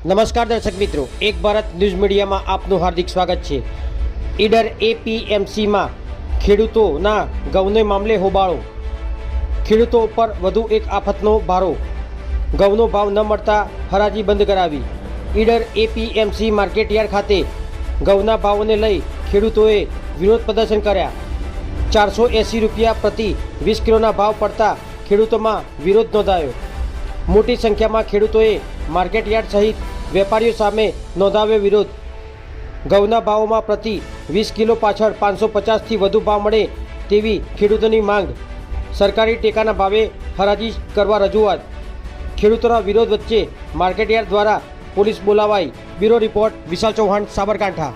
નમસ્કાર દર્શક મિત્રો, એક ભારત ન્યૂઝ મીડિયામાં આપનું હાર્દિક સ્વાગત છે. ઈડર એપીએમસીમાં ખેડૂતોના ઘઉંને મામલે હોબાળો. ખેડૂતો ઉપર વધુ એક આફતનો ભારો. ઘઉંનો ભાવ ન મળતા હરાજી બંધ કરાવી. ઈડર એપીએમસી માર્કેટયાર્ડ ખાતે ઘઉંના ભાવોને લઈ ખેડૂતોએ વિરોધ પ્રદર્શન કર્યા. ચારસો એંસી રૂપિયા પ્રતિ વીસ કિલોના ભાવ પડતા ખેડૂતોમાં વિરોધ નોંધાયો. મોટી સંખ્યામાં ખેડૂતોએ માર્કેટયાર્ડ સહિત વેપારીઓ સામે નોંધાવ્યો વિરોધ. ઘઉંના ભાવોમાં પ્રતિ વીસ કિલો પાછળ પાંચસો પચાસથી વધુ ભાવ મળે તેવી ખેડૂતોની માંગ. સરકારી ટેકાના ભાવે હરાજી કરવા રજૂઆત. ખેડૂતોના વિરોધ વચ્ચે માર્કેટયાર્ડ દ્વારા police બોલાવાઈ. Bureau report Vishal Chauhan, Sabarkantha.